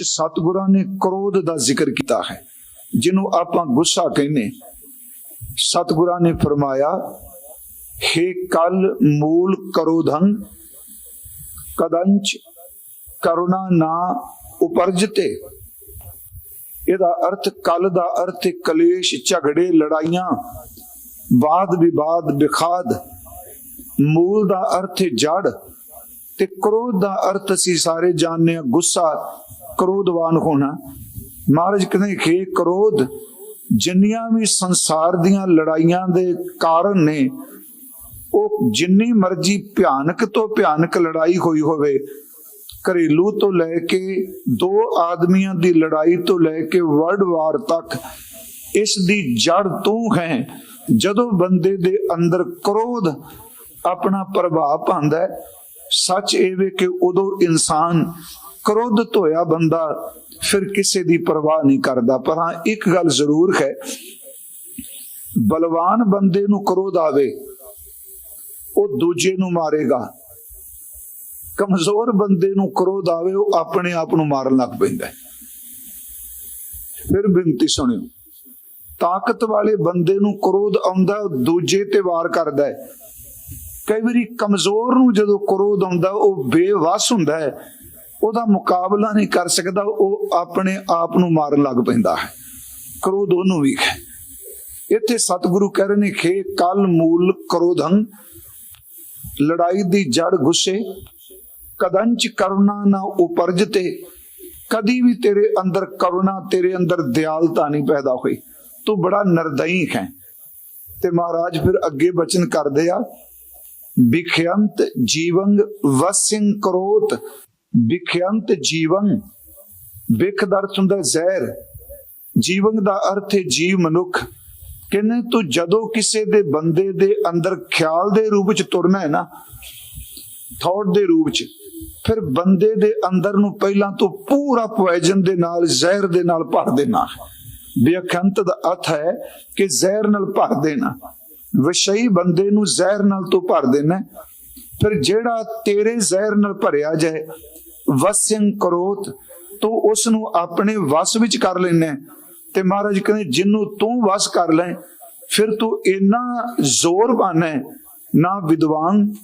ਸਤਿਗੁਰਾਂ ਨੇ ਕ੍ਰੋਧ ਦਾ ਜ਼ਿਕਰ ਕੀਤਾ ਹੈ, ਜਿਹਨੂੰ ਆਪਾਂ ਗੁੱਸਾ ਕਹਿੰਦੇ ਸਤਿਗੁਰਾਂ ਨੇ ਫਰਮਾਇਆ हे ਕਲ ਮੂਲ ਕਰੋਧੰ, ਕਦੰਚ ਕਰੁਣਾ ਨਾ ਉਪਰਜਤੇ। ਇਹਦਾ ਅਰਥ, ਕਲ ਦਾ ਅਰਥ ਕਲੇਸ਼, ਝਗੜੇ, ਲੜਾਈਆਂ ਬਾਦ ਵਿਵਾਦ, ਵਿਖਾਦ। ਮੂਲ ਦਾ ਅਰਥ ਜੜ, ਤੇ ਕ੍ਰੋਧ ਦਾ ਅਰਥ ਅਸੀਂ ਸਾਰੇ ਜਾਣਦੇ ਹਾਂ ਗੁੱਸਾ ਕ੍ਰੋਧਵਾਨ ਹੋਣਾ। ਮਹਾਰਾਜ ਕਹਿੰਦੇ ਕਿ ਕ੍ਰੋਧ, ਜਿੰਨੀਆਂ ਵੀ ਸੰਸਾਰ ਦੀਆਂ ਲੜਾਈਆਂ ਦੇ ਕਾਰਨ ਨੇ, ਉਹ ਜਿੰਨੀ ਮਰਜ਼ੀ ਭਿਆਨਕ ਤੋਂ ਭਿਆਨਕ ਲੜਾਈ ਹੋਈ ਹੋਵੇ, ਘਰੇਲੂ ਤੋਂ ਲੈ ਕੇ ਦੋ ਆਦਮੀਆਂ ਦੀ ਲੜਾਈ ਤੋਂ ਲੈ ਕੇ ਵਰਲਡ ਵਾਰ ਤੱਕ, ਇਸ ਦੀ ਜੜ ਤੂੰ ਹੈ। ਜਦੋਂ ਬੰਦੇ ਦੇ ਅੰਦਰ ਕ੍ਰੋਧ ਆਪਣਾ ਪ੍ਰਭਾਵ ਪਾਉਂਦਾ ਹੈ, ਸੱਚ ਇਹ ਵੇ ਕਿ ਉਦੋਂ ਇਨਸਾਨ ਕ੍ਰੋਧਿਤ ਹੋਇਆ ਬੰਦਾ ਫਿਰ ਕਿਸੇ ਦੀ ਪਰਵਾਹ ਨਹੀਂ ਕਰਦਾ। ਪਰ ਹਾਂ, ਇੱਕ ਗੱਲ ਜ਼ਰੂਰ ਹੈ, ਬਲਵਾਨ ਬੰਦੇ ਨੂੰ ਕ੍ਰੋਧ ਆਵੇ, ਉਹ ਦੂਜੇ ਨੂੰ ਮਾਰੇਗਾ। ਕਮਜ਼ੋਰ ਬੰਦੇ ਨੂੰ ਕ੍ਰੋਧ ਆਵੇ, ਉਹ ਆਪਣੇ ਆਪ ਨੂੰ ਮਾਰਨ ਲੱਗ ਪੈਂਦਾ ਫਿਰ ਬੇਨਤੀ ਸੁਣਿਓ, ਤਾਕਤ ਵਾਲੇ ਬੰਦੇ ਨੂੰ ਕ੍ਰੋਧ ਆਉਂਦਾ, ਉਹ ਦੂਜੇ ਤੇ ਵਾਰ ਕਰਦਾ ਹੈ। ਕਈ ਵਾਰੀ ਕਮਜ਼ੋਰ ਨੂੰ ਜਦੋਂ ਕ੍ਰੋਧ ਆਉਂਦਾ, ਉਹ ਬੇਵਸ ਹੁੰਦਾ ਹੈ। ਉਹਦਾ ਮੁਕਾਬਲਾ ਨਹੀਂ ਕਰ ਸਕਦਾ, ਉਹ ਆਪਣੇ ਆਪ ਨੂੰ ਮਾਰਨ ਲੱਗ ਪੈਂਦਾ ਹੈ। ਕ੍ਰੋਧ ਉਹਨੂੰ ਵੀ। ਹੈ ਇੱਥੇ ਸਤਿਗੁਰੂ ਕਹਿ ਰਹੇ ਨੇ ਖੇ ਕਲ ਮੂਲ ਕ੍ਰੋਧੰ, ਲੜਾਈ ਦੀ ਜੜ ਗੁੱਸੇ, ਕਦੰਚ ਕਰੁਣਾ ਨਾ ਉਪਰਜਤੇ, ਕਦੀ ਵੀ ਤੇਰੇ ਅੰਦਰ ਕਰੁਣਾ, ਤੇਰੇ ਅੰਦਰ ਦਿਆਲਤਾ ਨਹੀਂ ਪੈਦਾ ਹੋਈ। ਤੂੰ ਬੜਾ ਨਰਦਈ ਹੈ। ਤੇ ਮਹਾਰਾਜ ਫਿਰ ਅੱਗੇ ਬਚਨ ਕਰਦੇ ਆ ਵਿਖਿਅੰਤ ਜੀਵੰਗ ਵਸਿੰ ਕਰੋਤ ਵਿਖਿਅੰਤ ਜੀਵੰ ਵਿਖ ਦਾ ਅਰਥ ਹੁੰਦਾ ਜ਼ਹਿਰ। ਜੀਵਨ ਦਾ ਅਰਥ ਹੈ ਜੀਵ ਮਨੁੱਖ। ਕਹਿੰਦੇ ਤੂੰ ਜਦੋਂ ਕਿਸੇ ਦੇ ਬੰਦੇ ਦੇ ਅੰਦਰ ਖਿਆਲ ਦੇ ਰੂਪ ਚ ਤੁਰਨਾ ਹੈ ਨਾ ਥੌਟ ਦੇ ਰੂਪ ਚ ਫਿਰ ਬੰਦੇ ਦੇ ਅੰਦਰ ਨੂੰ ਪਹਿਲਾਂ ਤੋਂ ਪੂਰਾ ਪੋਇਜ਼ਨ ਦੇ ਨਾਲ, ਜ਼ਹਿਰ ਦੇ ਨਾਲ ਭਰ ਦੇਣਾ ਵਿਅਖੰਤ ਦਾ ਅਰਥ ਹੈ ਕਿ ਜ਼ਹਿਰ ਨਾਲ ਭਰ ਦੇਣਾ। ਵਿਸ਼ਈ ਬੰਦੇ ਨੂੰ ਜ਼ਹਿਰ ਨਾਲ ਤੂੰ ਭਰ ਦੇਣਾ ਫਿਰ ਜਿਹੜਾ ਤੇਰੇ ਜ਼ਹਿਰ ਨਾਲ ਭਰਿਆ ਜਾਏ ਵਸਿੰ ਕਰੋਤ, ਤੂੰ ਉਸ ਨੂੰ ਆਪਣੇ ਵਸ ਵਿੱਚ ਕਰ ਲੈਣਾ ਤੇ ਮਹਾਰਾਜ ਕਹਿੰਦੇ, ਜਿੰਨੂੰ ਤੂੰ ਵਸ ਕਰ ਲੈ, ਫਿਰ ਤੂੰ ਇੰਨਾ ਜ਼ੋਰ ਬਾਨਾ ਨਾ ਵਿਦਵਾਨ,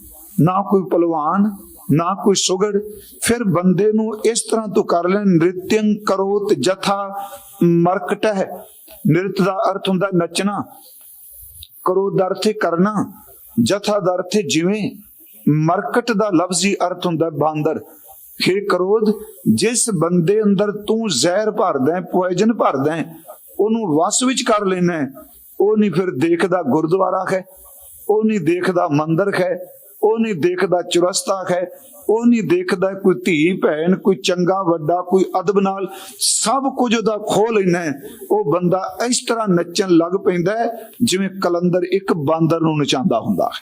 ਨਾ ਕੋਈ ਪਹਿਲਵਾਨ ਨਾ ਕੋਈ ਸੁਗੜ, ਫਿਰ ਬੰਦੇ ਨੂੰ ਇਸ ਤਰ੍ਹਾਂ ਤੂੰ ਕਰ ਲੈ ਨ੍ਰਿਤਯੰ ਕਰੋਤ ਜਥਾ ਮਰਕਟ ਹੈ ਨ੍ਰਿਤ ਦਾ ਅਰਥ ਹੁੰਦਾ ਨੱਚਣਾ। ਕਰੋਤ ਦਾ ਅਰਥ ਕਰਨਾ। ਜਥਾ ਦਾ ਅਰਥ ਜਿਵੇਂ। ਮਰਕਟ ਦਾ ਲਫ਼ਜ਼ੀ ਅਰਥ ਹੁੰਦਾ ਬਾਂਦਰ। ਖੇ ਕਰੋਧ, ਜਿਸ ਬੰਦੇ ਅੰਦਰ ਤੂੰ ਜ਼ਹਿਰ ਭਰਦਾ ਹੈ ਪੋਇਜ਼ਨ ਭਰਦਾ ਹੈ, ਉਹਨੂੰ ਵਸ ਵਿੱਚ ਕਰ ਲੈਣਾ ਉਹ ਨਹੀਂ ਫਿਰ ਦੇਖਦਾ ਗੁਰਦੁਆਰਾ ਹੈ, ਉਹ ਨਹੀਂ ਦੇਖਦਾ ਮੰਦਰ ਹੈ, ਉਹ ਨਹੀਂ ਦੇਖਦਾ ਚੁਰਸਤਾ ਹੈ, ਉਹ ਨਹੀਂ ਦੇਖਦਾ ਕੋਈ ਧੀ ਭੈਣ, ਕੋਈ ਚੰਗਾ ਵੱਡਾ, ਕੋਈ ਅਦਬ ਨਾਲ, ਸਭ ਕੁਝ ਉਹਦਾ ਖੋ ਲੈਣਾ ਉਹ ਬੰਦਾ ਇਸ ਤਰ੍ਹਾਂ ਨੱਚਣ ਲੱਗ ਪੈਂਦਾ ਜਿਵੇਂ ਕਲੰਦਰ ਇੱਕ ਬਾਂਦਰ ਨੂੰ ਨਚਾਉਂਦਾ ਹੁੰਦਾ ਹੈ।